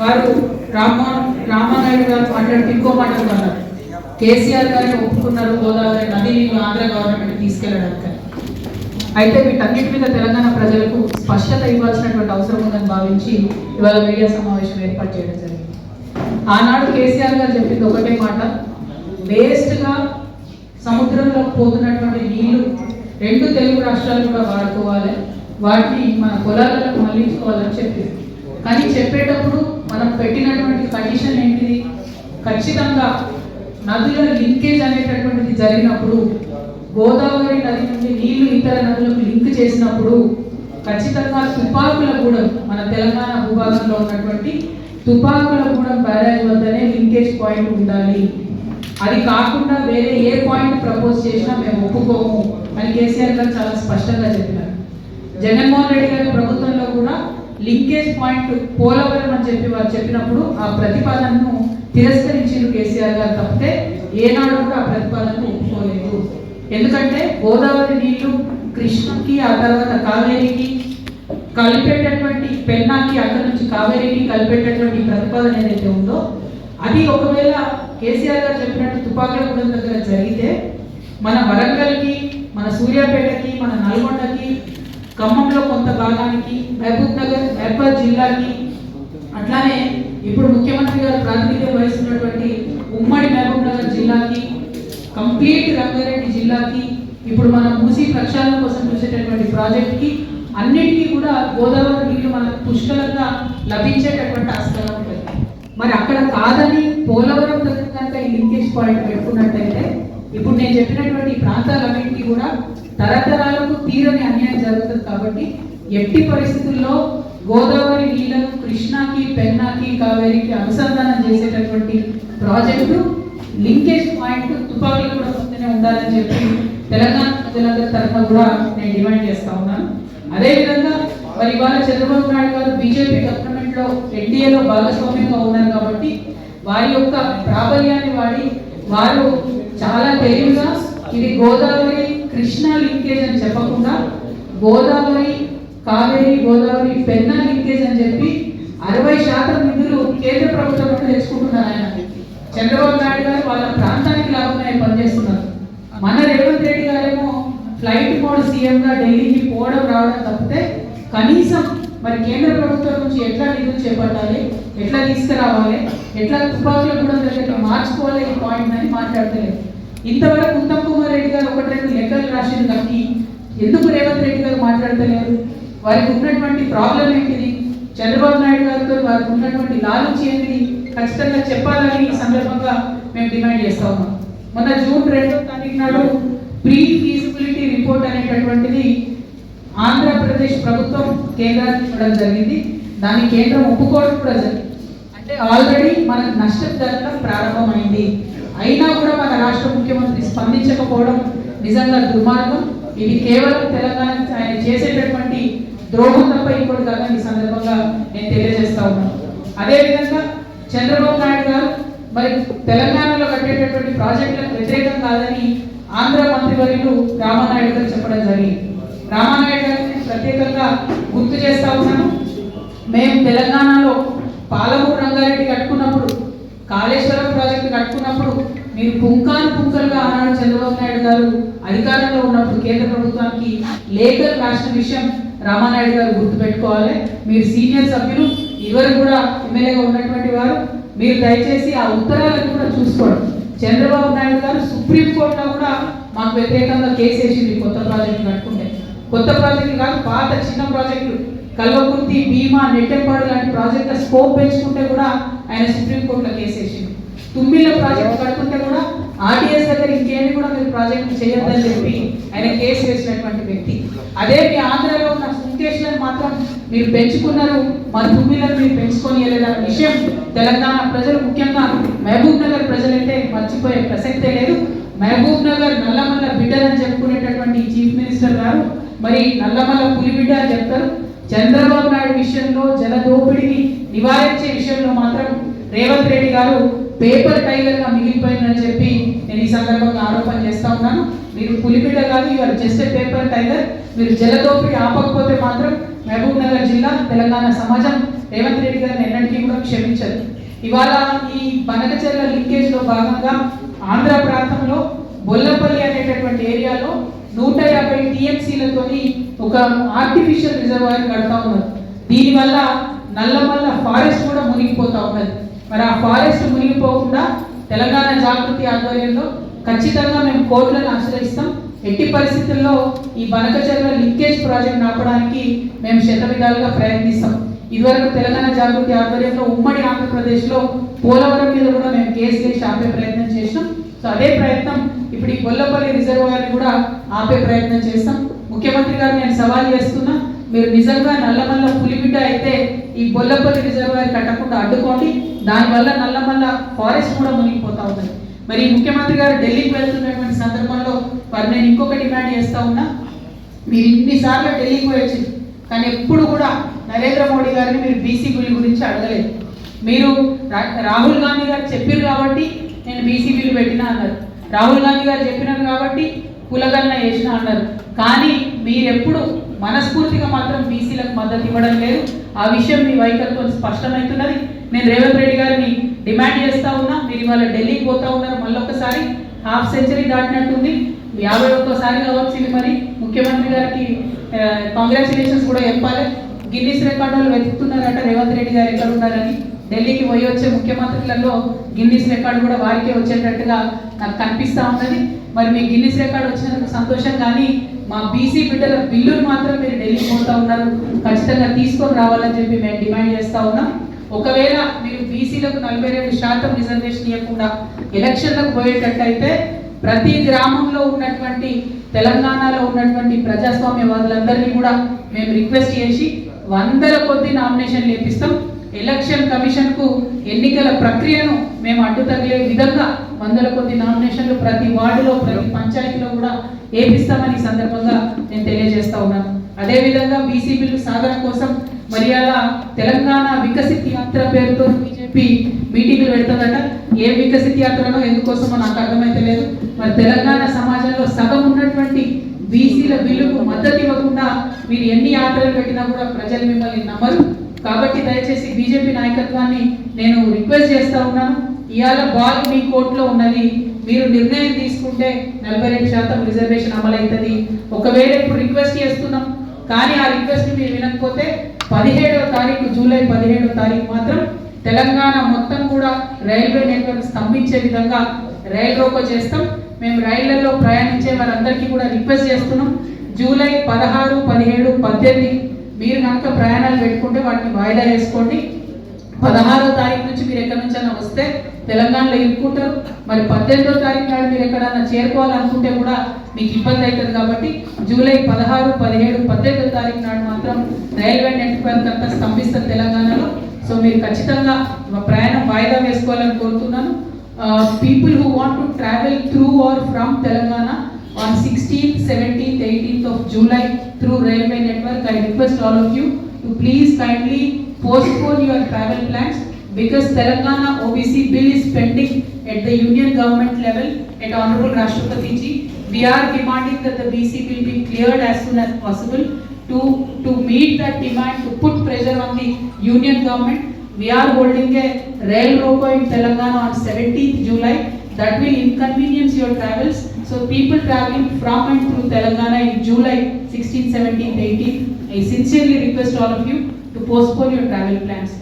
వారు రామ్మోహన్ రామానాయుడు గారు మాట్లాడుతూ ఇంకో మాట అన్నారు. కేసీఆర్ గారిని ఒప్పుకున్నారు గోదావరి నది ఆంధ్ర గవర్నమెంట్ తీసుకెళ్ళడానికి. అయితే వీటన్నిటి మీద తెలంగాణ ప్రజలకు స్పష్టత ఇవ్వాల్సినటువంటి అవసరం ఉందని భావించి ఇవాళ మీడియా సమావేశం ఏర్పాటు చేయడం జరిగింది. ఆనాడు కేసీఆర్ గారు చెప్పింది ఒకటే మాట వేస్ట్గా సముద్రంలో పోతున్నటువంటి నీళ్ళు రెండు తెలుగు రాష్ట్రాలు కూడా వాడుకోవాలి. వాటిని మన పొలాలకు మళ్ళించుకోవాలని చెప్పింది. కానీ చెప్పేటప్పుడు మనం పెట్టినటువంటి కండిషన్ ఏంటిది? ఖచ్చితంగా నదుల లింకేజ్ అనేటటువంటిది జరిగినప్పుడు గోదావరి నది నుండి నీళ్ళు ఇతర నదులకు లింక్ చేసినప్పుడు ఖచ్చితంగా తుపాకులగూడెం మన తెలంగాణ భూభాగంలో ఉన్నటువంటి తుపాకులగూడెం బ్యారేజ్ వద్దనే లింకేజ్ పాయింట్ ఉండాలి. అది కాకుండా వేరే ఏ పాయింట్ ప్రపోజ్ చేసినా మేము ఒప్పుకోము అని కేసీఆర్ గారు చాలా స్పష్టంగా చెప్పారు జగన్మోహన్ రెడ్డి గారి ప్రభుత్వం లింకేజ్ పాయింట్ పోలవరం అని చెప్పి వారు చెప్పినప్పుడు ఆ ప్రతిపాదనను తిరస్కరించారు కేసీఆర్ గారు తప్పితే ఏనాడు కూడా ఆ ప్రతిపాదనను ఒప్పుకోలేదు. ఎందుకంటే గోదావరి నీళ్ళు కృష్ణకి ఆ తర్వాత కావేరికి కలిపేటటువంటి పెన్నాకి అక్కడ నుంచి కావేరికి కలిపేటటువంటి ప్రతిపాదన ఏదైతే ఉందో అది ఒకవేళ కేసీఆర్ గారు చెప్పినట్టు తుపాకులగూడెం దగ్గర జరిగితే మన వరంగల్కి మన సూర్యాపేటకి మన నల్గొండ ఖమ్మంలో కొంత భాగానికి మహబూబ్ నగర్ మహబాద్ జిల్లాకి అట్లానే ఇప్పుడు ముఖ్యమంత్రి గారు ప్రాతినిధ్యం వహిస్తున్నటువంటి ఉమ్మడి మహబూబ్ నగర్ జిల్లాకి కంప్లీట్ రంగారెడ్డి జిల్లాకి ఇప్పుడు మనం మూసి ప్రక్షాళన కోసం చూసేటటువంటి ప్రాజెక్ట్కి అన్నిటికీ కూడా గోదావరి నీళ్ళు మనకు పుష్కలంగా లభించేటటువంటి ఆస్కారం ఉంటుంది మరి అక్కడ కాదని పోలవరం దగ్గర కనుక ఈ లింకేజ్ పాయింట్ పెట్టుకున్నట్టయితే ఇప్పుడు నేను చెప్పినటువంటి ప్రాంతాలన్నింటికి ప్రాంతాలన్నింటినీ కూడా తరతరాలకు తీరని అన్యాయం జరుగుతుంది కాబట్టి ఎట్టి పరిస్థితుల్లో గోదావరి నీళ్ళను కృష్ణాకి పెన్నాకి కావేరికి అనుసంధానం చేసేటటువంటి ప్రాజెక్టు లింకేజ్ పాయింట్ తుపాకులు కూడా ముందునే ఉండాలని చెప్పి తెలంగాణ ప్రజలందరి తరఫున కూడా నేను డిమాండ్ చేస్తా ఉన్నాను. అదేవిధంగా మరి ఇవాళ చంద్రబాబు నాయుడు గారు బీజేపీ గవర్నమెంట్లో ఎన్డీఏలో భాగస్వామ్యంగా ఉన్నారు కాబట్టి వారి యొక్క ప్రాబల్యాన్ని వాడి వారు చాలా తెలివిగా ఇది గోదావరి కృష్ణా లింకేజ్ అని చెప్పకుండా గోదావరి కావేరి గోదావరి పెన్నా లింకేజ్ అని చెప్పి అరవై శాతం నిధులు కేంద్ర ప్రభుత్వం తెచ్చుకుంటున్నారు ఆయన. చంద్రబాబు నాయుడు గారు వాళ్ళ ప్రాంతానికి లాభంగా పనిచేస్తున్నారు. మన రేవంత్ రెడ్డి గారేమో ఫ్లైట్ మోడ్ సీఎంగా ఢిల్లీకి పోవడం రావడం తప్పితే కనీసం మరి కేంద్ర ప్రభుత్వం నుంచి ఎట్లా నిధులు చేపట్టాలి? ఎట్లా తీసుకురావాలి? ఎట్లా తుపాకులు కూడా దగ్గర మార్చుకోవాలి ఈ పాయింట్ అని మాట్లాడతలేదు. ఇంతవరకు ఉత్తమ్ కుమార్ రెడ్డి గారు ఒకటి రెండు లెక్కలు రాసిన కానీ ఎందుకు రేవంత్ రెడ్డి గారు మాట్లాడతలేరు? వారికి ఉన్నటువంటి ప్రాబ్లం ఏంటిది? చంద్రబాబు నాయుడు గారితో వారికి ఉన్నటువంటి లాలూచి ఏంటిది? ఖచ్చితంగా చెప్పాలని ఈ సందర్భంగా మేము డిమాండ్ చేస్తా ఉన్నాం. మొన్న జూన్ రెండో తారీఖు నాడు ప్రీ ఫీజిబిలిటీ రిపోర్ట్ అనేటటువంటిది ఆంధ్రప్రదేశ్ ప్రభుత్వం కేంద్రానికి ఇవ్వడం జరిగింది. దాన్ని కేంద్రం ఒప్పుకోవడం కూడా జరిగింది. అంటే ఆల్రెడీ మనకు నష్టం జరగడం ప్రారంభమైంది. అయినా కూడా మన రాష్ట్ర ముఖ్యమంత్రి స్పందించకపోవడం నిజంగా దుర్మార్గం. ఇది కేవలం తెలంగాణ ఆయన చేసేటటువంటి ద్రోహం తప్ప ఇంకోటి కాదని ఈ సందర్భంగా నేను తెలియజేస్తా ఉన్నాను. అదేవిధంగా చంద్రబాబు నాయుడు గారు మరి తెలంగాణలో కట్టేటటువంటి ప్రాజెక్టులకు వ్యతిరేకం కాదని ఆంధ్ర మంత్రివర్యులు రామానాయుడు గారు చెప్పడం జరిగింది. రామానాయుడు గారిని ప్రత్యేకంగా గుర్తు చేస్తా ఉన్నాను. మేము తెలంగాణలో పాలమూరు రంగారెడ్డి కట్టుకున్నప్పుడు కాళేశ్వరం ప్రాజెక్టు కట్టుకున్నప్పుడు మీరు పుంకాను పుంకలుగా ఆనాడు చంద్రబాబు నాయుడు గారు అధికారంలో ఉన్నప్పుడు కేంద్ర ప్రభుత్వానికి లేఖలు రాసిన విషయం రామానాయుడు గారు గుర్తుపెట్టుకోవాలి. మీరు సీనియర్ సభ్యులు ఇవరు కూడా ఎమ్మెల్యేగా ఉన్నటువంటి వారు మీరు దయచేసి ఆ ఉత్తరాలను కూడా చూసుకోవడం చంద్రబాబు నాయుడు గారు సుప్రీంకోర్టులో కూడా మాకు వ్యతిరేకంగా కేసు వేసింది కొత్త ప్రాజెక్టు కట్టుకుంటే. కొత్త ప్రాజెక్టులు కాదు పాత చిన్న ప్రాజెక్టులు కల్వకుర్తి భీమా నెట్టెంపాడు లాంటి ప్రాజెక్టుల స్కోప్ పెంచుకుంటే కూడా ఆయన సుప్రీంకోర్టులో కేసు వేసింది తుమ్మిళ్ళ ప్రాజెక్ట్ కడుతుంటే కూడా ఆర్టీఎస్ దగ్గర ఇంకేమి కూడా మీరు ప్రాజెక్టు చేయొద్దని చెప్పి ఆయన కేసు వేసినటువంటి వ్యక్తి. అదే మీ ఆంధ్రలో ఉన్న సుంకేష్లను మాత్రం మీరు పెంచుకున్నారు మన తుమ్మిళ్ళను మీరు పెంచుకొని వెళ్ళేదన్న విషయం తెలంగాణ ప్రజలు ముఖ్యంగా మహబూబ్ నగర్ ప్రజలైతే మర్చిపోయే ప్రసక్తే లేదు. మహబూబ్ నగర్ నల్లమల్ల బిడ్డలని చెప్పుకునేటటువంటి చీఫ్ మినిస్టర్ గారు మరి నల్లమల్ల పులిబిడ్డ అని చెప్తారు. చంద్రబాబు నాయుడు విషయంలో జల దోపిడీని నివారించే విషయంలో మాత్రం రేవంత్ రెడ్డి గారు పేపర్ టైగర్గా మిగిలిపోయిందని చెప్పి నేను ఈ సందర్భంగా ఆరోపణ చేస్తా ఉన్నాను. మీరు పులిబిడ్డ కాదు ఇవాళ జస్ట్ పేపర్ టైగర్ మీరు జలదోపిడి ఆపకపోతే మాత్రం మహబూబ్ నగర్ జిల్లా తెలంగాణ సమాజం రేవంత్ రెడ్డి గారిని ఎన్నటికీ కూడా క్షమించదు. ఇవాళ ఈ బనకచెర్ల లింకేజ్లో భాగంగా ఆంధ్ర ప్రాంతంలో బొల్లపల్లి అనేటటువంటి ఏరియాలో నూట యాభై టీఎంసీలతోని ఒక ఆర్టిఫిషియల్ రిజర్వాయర్ కడతా ఉన్నారు. దీనివల్ల నల్లమల్ల ఫారెస్ట్ కూడా మునిగిపోతా ఉన్నది. మరి ఆ ఫారెస్ట్ మునిగిపోకుండా తెలంగాణ జాగృతి ఆధ్వర్యంలో ఖచ్చితంగా మేము కోర్టులను ఆశ్రయిస్తాం. ఎట్టి పరిస్థితుల్లో ఈ బనకచర్ల లింకేజ్ ప్రాజెక్ట్ ఆపడానికి మేము శత విధాలుగా ప్రయత్నిస్తాం. ఇదివరకు తెలంగాణ జాగృతి ఆధ్వర్యంలో ఉమ్మడి ఆంధ్రప్రదేశ్లో పోలవరం మీద కూడా మేము కేసు వేసి ఆపే ప్రయత్నం చేసినాం. సో అదే ప్రయత్నం ఇప్పుడు ఈ గొల్లపల్లి రిజర్వాయర్ కూడా ఆపే ప్రయత్నం చేస్తాం. ముఖ్యమంత్రి గారు నేను సవాల్ చేస్తున్నా మీరు నిజంగా నల్లమల్ల పులిబిడ్డ అయితే ఈ బొల్లపల్లి రిజర్వాయర్ కట్టకుండా అడ్డుకోండి. దానివల్ల నల్లమల్ల ఫారెస్ట్ కూడా మునిగిపోతా ఉంది మరి ముఖ్యమంత్రి గారు ఢిల్లీకి వెళ్తున్నటువంటి సందర్భంలో వారు నేను ఇంకొక డిమాండ్ చేస్తా ఉన్నా మీరు ఇన్నిసార్లు ఢిల్లీకి పోయి వచ్చింది కానీ ఎప్పుడు కూడా నరేంద్ర మోడీ గారిని మీరు బీసీ బిల్ గురించి అడగలేదు. మీరు రా- రాహుల్ గాంధీ గారు చెప్పారు కాబట్టి నేను బీసీబీలు పెట్టిన పెట్టినా అన్నారు. రాహుల్ గాంధీ గారు చెప్పినారు కాబట్టి కులగన్న చేసిన అన్నారు. కానీ మీరెప్పుడు మనస్ఫూర్తిగా మాత్రం బీసీలకు మద్దతు ఇవ్వడం లేదు. ఆ విషయం మీ వైఖరితో స్పష్టమవుతున్నది. నేను రేవంత్ రెడ్డి గారిని డిమాండ్ చేస్తా ఉన్నా మీరు ఇవాళ ఢిల్లీకి పోతా ఉన్నారు. మళ్ళొకసారి హాఫ్ సెంచరీ దాటినట్టుంది. యాభై ఒక్కసారి కావచ్చు ఇది మరి. ముఖ్యమంత్రి గారికి కాంగ్రాచులేషన్స్ కూడా చెప్పాలి. గిన్నిస్ రికార్డు వాళ్ళు వెతుకుతున్నారట రేవంత్ రెడ్డి గారు ఎక్కడ ఉన్నారని ఢిల్లీకి పోయి వచ్చే ముఖ్యమంత్రులలో గిన్నిస్ రికార్డు కూడా వారికే వచ్చేటట్టుగా నాకు కనిపిస్తూ ఉన్నది. మరి మీ గిన్నిస్ రికార్డు వచ్చినందుకు సంతోషం కానీ మా బీసీ బిడ్డల బిల్లులు మాత్రం మీరు ఢిల్లీకి పోతా ఉన్నారు. ఖచ్చితంగా తీసుకొని రావాలని చెప్పి మేము డిమాండ్ చేస్తా ఉన్నాం. ఒకవేళ మీరు బీసీలకు నలభై రెండు శాతం రిజర్వేషన్ ఇవ్వకుండా ఎలక్షన్లకు పోయేటట్టయితే ప్రతి గ్రామంలో ఉన్నటువంటి తెలంగాణలో ఉన్నటువంటి ప్రజాస్వామ్యవాదులందరినీ కూడా మేము రిక్వెస్ట్ చేసి వందల కొద్ది నామినేషన్లు లేపిస్తాం ఎలక్షన్ కమిషన్కు ఎన్నికల ప్రక్రియను మేము అడ్డు తగిలే విధంగా వందల కొద్ది నామినేషన్లు ప్రతి వార్డులో ప్రతి పంచాయతీలో కూడా ఏపిస్తామని సందర్భంగా నేను తెలియజేస్తా ఉన్నాను. అదే విధంగా బీసీ బిల్లు సాధన కోసం మరి అలా తెలంగాణ వికసిత్ యాత్ర పేరుతో బీజేపీ మీటింగ్లు పెడుతుందట. ఏ వికసిత్ యాత్రనో ఎందుకోసమో నాకు అర్థమైతే లేదు. మరి తెలంగాణ సమాజంలో సగం ఉన్నట్టు ఉన్నటువంటి బీసీల బిల్లుకు మద్దతు ఇవ్వకుండా మీరు ఎన్ని యాత్రలు పెట్టినా కూడా ప్రజలు మిమ్మల్ని నమ్మరు. కాబట్టి దయచేసి బీజేపీ నాయకత్వాన్ని నేను రిక్వెస్ట్ చేస్తా ఉన్నాను. ఇవాళ బాల్ మీ కోర్టులో ఉన్నది. మీరు నిర్ణయం తీసుకుంటే నలభై రెండు శాతం రిజర్వేషన్ అమలవుతుంది. ఒకవేళ ఇప్పుడు రిక్వెస్ట్ చేస్తున్నాం కానీ ఆ రిక్వెస్ట్ మీరు వినకపోతే పదిహేడవ తారీఖు జూలై పదిహేడవ తారీఖు మాత్రం తెలంగాణ మొత్తం కూడా రైల్వే నెట్వర్క్ స్తంభించే విధంగా రైల్ రోకో చేస్తాం. మేము రైళ్ళలో ప్రయాణించే వారందరికీ కూడా రిక్వెస్ట్ చేస్తున్నాం. జూలై పదహారు పదిహేడు పద్దెనిమిది మీరు కనుక ప్రయాణాలు పెట్టుకుంటే వాటిని వాయిదా వేసుకోండి. పదహారో తారీఖు నుంచి మీరు ఎక్కడి నుంచైనా వస్తే తెలంగాణలో ఇరుక్కుంటారు. మరి పద్దెనిమిదో తారీఖు నాడు మీరు ఎక్కడన్నా చేరుకోవాలనుకుంటే కూడా మీకు ఇబ్బంది అవుతుంది కాబట్టి జూలై పదహారు పదిహేడు పద్దెనిమిదో తారీఖు నాడు మాత్రం రైల్వే నెట్వర్క్ అంతా స్తంభిస్తుంది తెలంగాణలో. సో మీరు ఖచ్చితంగా మా ప్రయాణం వాయిదా వేసుకోవాలని కోరుతున్నాను. People who want to travel through or from telangana on 16th, 17th, 18th of July through railway network. I request all of you to please kindly postpone your travel plans because Telangana OBC bill is pending at the union government level at Honorable Rashtrapati ji. We are demanding that the BC bill be cleared as soon as possible to, to meet that demand, to put pressure on the union government. We are holding a rail roco in Telangana on 17th July that will inconvenience your travels. So people traveling from and through Telangana in July 16th, 17th, 18th, I sincerely request all of you to postpone your travel plans.